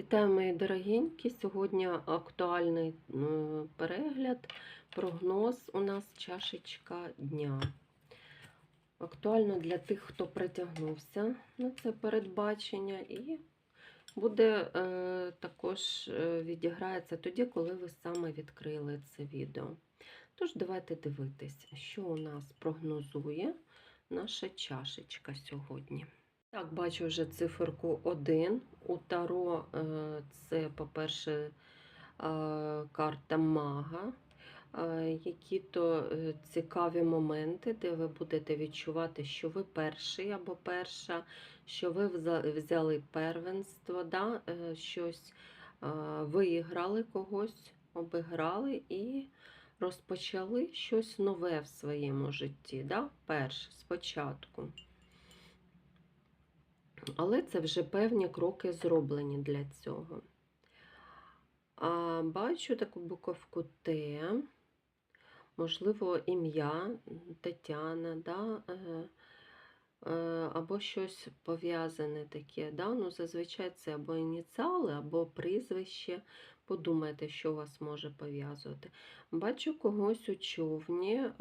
Вітаю, мої дорогенькі. Сьогодні актуальний перегляд, прогноз у нас чашечка дня. Актуально для тих, хто притягнувся на це передбачення, і буде е, також е, відіграється тоді, коли ви саме відкрили це відео. Тож, давайте дивитися, що у нас прогнозує наша чашечка сьогодні. Так, бачу вже циферку 1. У Таро е, це, по-перше, е, карта мага. Е, Які-то цікаві моменти, де ви будете відчувати, що ви перший або перша, що ви взяли первенство, да? щось виіграли когось, обіграли і розпочали щось нове в своєму житті. Да? Перше, спочатку. Але це вже певні кроки зроблені для цього. А бачу таку буковку Т, можливо, ім'я Тетяна, да? е, е, або щось пов'язане таке. Да? Ну, зазвичай це або ініціали, або прізвище. Подумайте, що вас може пов'язувати. Бачу когось у човні, е,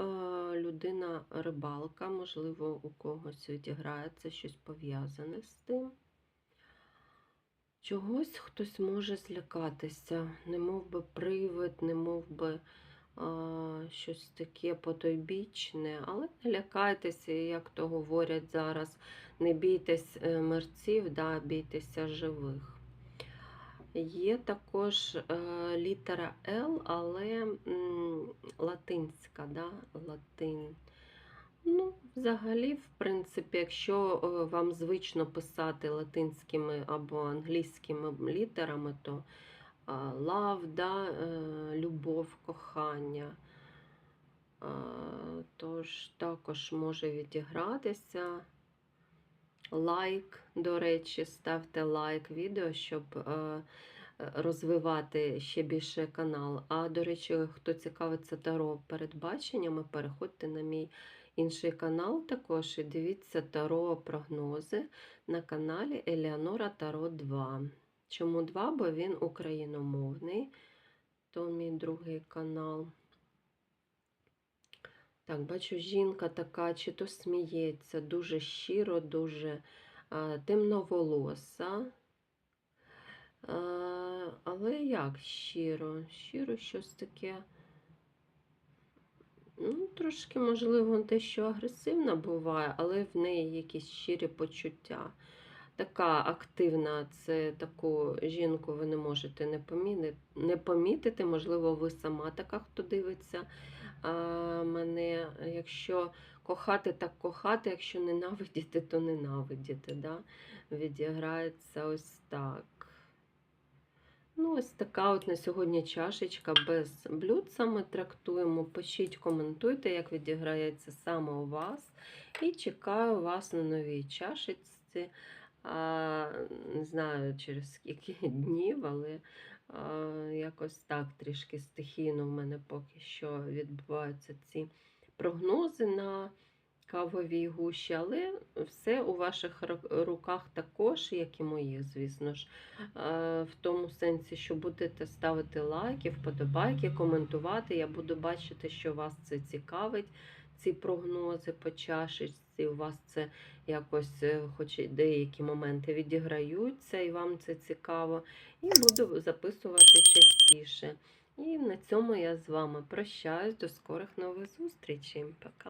людина рибалка, можливо, у когось відіграється щось пов'язане з тим. Чогось хтось може злякатися, не мов би привид, не мов би а, щось таке потойбічне, але не лякайтеся, як то говорять зараз, не бійтесь е, мерців, да, бійтеся живих. Є також е, літера Л, але латинська, да, латин. Ну, взагалі, в принципі, якщо е, вам звично писати латинськими або англійськими літерами, то love, да, е, любов, кохання. Тож також може відігратися. Лайк, до речі, ставте лайк відео, щоб е, розвивати ще більше канал. А до речі, хто цікавиться таро передбаченнями, переходьте на мій інший канал також і дивіться таро прогнози на каналі Еліанора Таро 2. Чому 2? Бо він україномовний, то мій другий канал. Так, бачу, жінка така, чи то сміється, дуже щиро, дуже а, темноволоса. А, але як щиро? Щиро щось таке. Ну, трошки, можливо, дещо агресивна буває, але в неї якісь щирі почуття. Така активна, це таку жінку ви не можете не помітити. Можливо, ви сама така, хто дивиться мене. Якщо кохати, так кохати, якщо ненавидіти, то ненавидіти. Да? Відіграється ось так. Ну, ось така от на сьогодні чашечка без блюд саме трактуємо. Пишіть, коментуйте, як відіграється саме у вас. І чекаю вас на новій чашечці. Не знаю, через скільки днів, але якось так трішки стихійно в мене поки що відбуваються ці прогнози на кавовій гущі, але все у ваших руках також, як і моїх, звісно ж. В тому сенсі, що будете ставити лайки, вподобайки, коментувати. Я буду бачити, що вас це цікавить, ці прогнози по чашечці. У вас це якось, е, хоч деякі моменти відіграються, і вам це цікаво. І буду записувати частіше. І на цьому я з вами прощаюсь. До скорих нових зустрічей. Пока.